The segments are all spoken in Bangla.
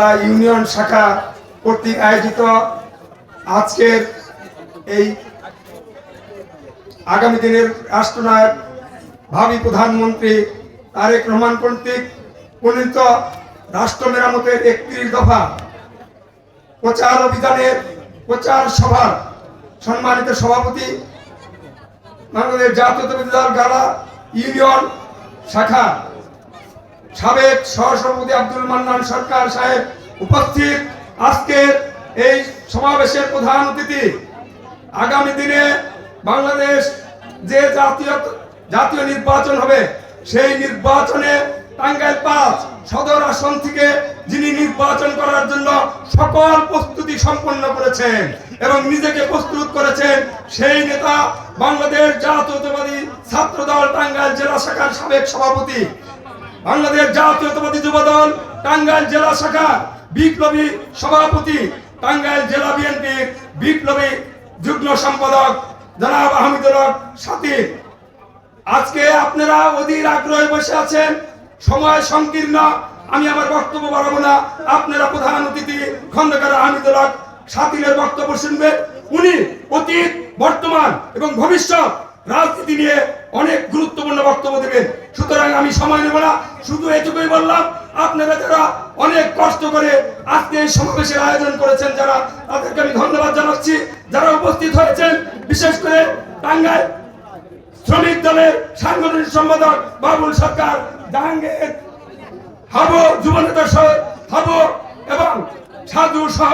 গালা ইউনিয়ন শাখা কর্তৃক আয়োজিত আজকের এই আগামী দিনের রাষ্ট্রনায়ক, ভাবি প্রধানমন্ত্রী তারেক রহমান কর্তৃক প্রণীত রাষ্ট্র মেরামতের একত্রিশ দফা প্রচার অভিযানের প্রচার সভার সম্মানিত সভাপতি বাংলাদেশ জাতীয়তাবাদী দল গালা ইউনিয়ন শাখা সাবেক সহসভাপতি আব্দুল মান্নান সরকার সাহেব উপস্থিত। আজকের এই সমাবেশের প্রধান অতিথি আগামী দিনে বাংলাদেশ যে জাতীয় জাতীয় নির্বাচন হবে, সেই নির্বাচনে টাঙ্গাইল পাঁচ সদর আসন থেকে যিনি নির্বাচন করার জন্য সকল প্রস্তুতি সম্পন্ন করেছেন এবং নিজেকে প্রস্তুত করেছেন, সেই নেতা বাংলাদেশ জাতীয়তাবাদী ছাত্র দল টাঙ্গাইল জেলা শাখার সাবেক সভাপতি বাংলাদেশ জাতীয়তাবাদী যুব দল টাঙ্গাইল জেলা শাখা বিপ্লবী সভাপতি, টাঙ্গাইল জেলা বিএনপির বিপ্লবী যুগ্ম সম্পাদক জনাব আহমেদুল সাথী। আজকে আপনারা অধীর আগ্রহে বসে আছেন, সময় সংকীর্ণ, আমি আমার বক্তব্য বাড়াবো না। আপনারা প্রধান অতিথি খন্দকার আহমেদুল সাতিলের বক্তব্য শুনবেন উনি অতীত, বর্তমান এবং ভবিষ্যৎ রাজনীতি নিয়ে অনেক গুরুত্বপূর্ণ বক্তব্য দেবেন। সুতরাং আমি সময় নেব না, শুধু এটুকুই বললাম, আপনারা যারা অনেক কষ্ট করে আজকে এই সমাবেশের আয়োজন করেছেন, যারা তাদেরকে আমি ধন্যবাদ জানাচ্ছি, যারা উপস্থিত হয়েছেন, বিশেষ করে টাঙ্গাইল শ্রমিক দলের সাংগঠনিক সম্পাদক বাবুল সরকার, জাহাঙ্গীর, হাবো যুবনেতা সহ হাবো এবং সাধু সহ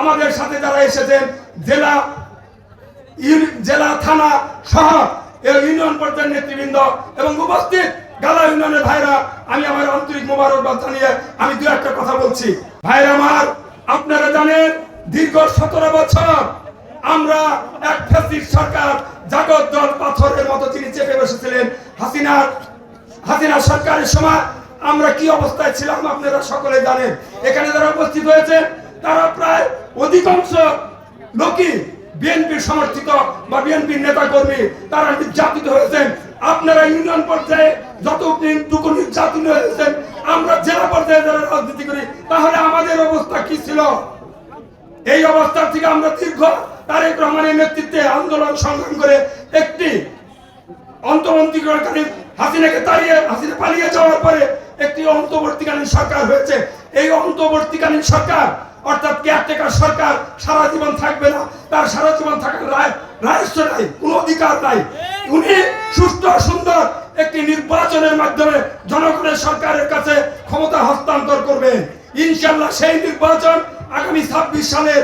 আমাদের সাথে যারা এসেছেন, জেলা জেলা, থানা সহ এই ইউনিয়ন পর্যায়ের নেতৃবৃন্দ এবং উপস্থিত গালা ইউনিয়নের ভাইরা, আমি আমার আন্তরিক মোবারকবাদ জানিয়ে আমি দু একটা কথা বলছি। ভাইরা আমার, আপনারা জানেন, দীর্ঘ সতেরো বছর আমরা এক ফ্যাসিস্ট সরকার, জাগত দল পাথরের মতো তিনি চেপে বসেছিলেন। হাসিনার, হাসিনা সরকারের সময় আমরা কি অবস্থায় ছিলাম আপনারা সকলে জানেন। এখানে যারা উপস্থিত হয়েছে তারা প্রায় অধিকাংশ লোকই বিএনপির সমর্থিত বা বিএনপির নেতা কর্মী তারা নির্যাতিত হয়েছেন। আপনারা ইউনিয়ন পর্যায়ে যত যতটুকু নির্যাতিত হয়েছেন, আমরা জেলা পর্যায়ে যারা রাজনীতি করি, তাহলে আমাদের অবস্থা কি ছিল? এই অবস্থা থেকে আমরা দীর্ঘ তারেক রহমানের নেতৃত্বে আন্দোলন সংগ্রাম করে একটি অন্তর্বর্তীকালীন হাসিনাকে তাড়িয়ে, হাসিনা পালিয়ে যাওয়ার পরে একটি অন্তর্বর্তীকালীন সরকার হয়েছে। এই অন্তর্বর্তীকালীন সরকার অর্থাৎ কেয়ারটেকার সরকার সারা জীবন থাকবে না, তার সারা জীবন থাকার রায় রায়স্ব নাই, কোনো অধিকার নাই। উনি সুস্থ, সুন্দর একটি নির্বাচনের মাধ্যমে জনগণের সরকারের কাছে ক্ষমতা হস্তান্তর করবেন। ইনশাল্লাহ সেই নির্বাচন আগামী ছাব্বিশ সালের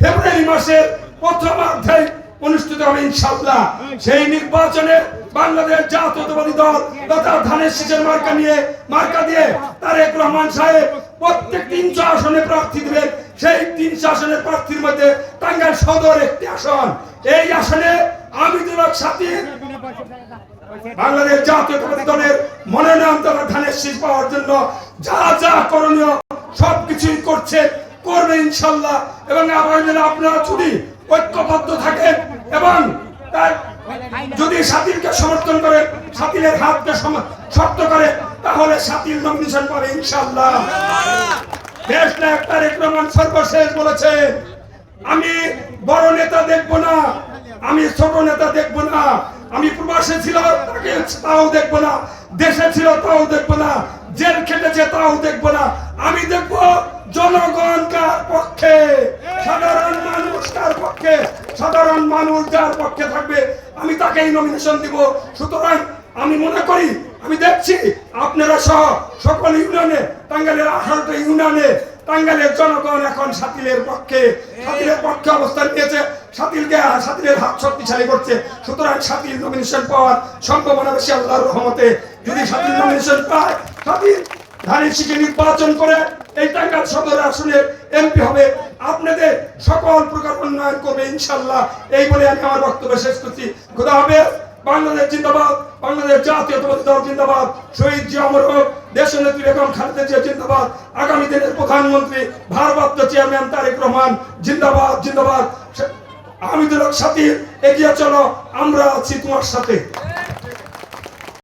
ফেব্রুয়ারি মাসের প্রথমার্ধে অনুষ্ঠিত হবে ইনশাল্লাহ সেই নির্বাচনে বাংলাদেশ জাতীয়তাবাদী দল তথা ধানের শীষের মার্কা নিয়ে, মার্কা দিয়ে তারেক রহমান সাহেব প্রত্যেক তিনশো আসনে প্রার্থী দিবেন সেই তিনশো আসনের প্রার্থীর মধ্যে টাঙ্গাইল সদর একটি আসন। এই আসনে আমিদুল হক সাথীর বাংলাদেশ জাতীয়তাবাদী দলের মনোনয়ন তারা ধানের শীষ পাওয়ার জন্য যা যা করণীয় সবকিছুই করছে, করবে ইনশাল্লাহ। এবং আগামী দিনে আপনারা যদি ঐক্যবদ্ধ থাকেন এবং তার যদি সাতিলকে সমর্থন করে সাতিলের হাতকে শক্ত করে, তাহলে সাতিল নমিনেশন পাবে ইনশাল্লাহ দেশ নায়ক তারেক রহমান সর্বশেষ বলেছে। আমি বড় নেতা দেখব না, আমি ছোট নেতা দেখব না, আমি প্রবাসে ছিল, তাকে তাও দেখব না, দেশে ছিল, তাও দেখব না, জেল খেটেছে, তাও দেখব না। আমি দেখব জনগণ কার পক্ষে? সাধারণ মানুষ কার পক্ষে? সাধারণ মানুষ যার পক্ষে থাকবে? আমি তাকেই নমিনেশন দিব। সুতরাং আমি মনে করি, আমি দেখছি আপনারা সহ সকল ইউনিয়নে, টাঙ্গাইলের আঠারোটা ইউনিয়নে টাঙ্গাইলের জনগণ এখন সাতিলের পক্ষে সাতিলের পক্ষে অবস্থান নিয়েছে। সাতিলকে সাতিলের হাত শক্তিশালী করছে। সুতরাং সাতিল নমিনেশন পাওয়ার সম্ভাবনা বেশি আল্লাহর রহমতে। যদি সাতিল নমিনেশন পায় সাতিল নির্বাচন করে এই টাঙ্গাইল সদর এমপি হবে। আপনাদের সকল প্রকার উন্নয়ন করবে ইনশাল্লাহ এই বলে আমি আমার বক্তব্য শেষ করছি। খোদা হবে বাংলাদেশ জিন্দাবাদ। বাংলাদেশ জাতীয়তাবাদী দল জিন্দাবাদ। শহীদ নেত্রী বেগম খালেদা জিয়া জিন্দাবাদ। আগামী দিনের প্রধানমন্ত্রী, ভারপ্রাপ্ত চেয়ারম্যান তারেক রহমান জিন্দাবাদ জিন্দাবাদ। হামিদুল হক সাথী, এগিয়ে চলো। আমরা আছি তোমার সাথে।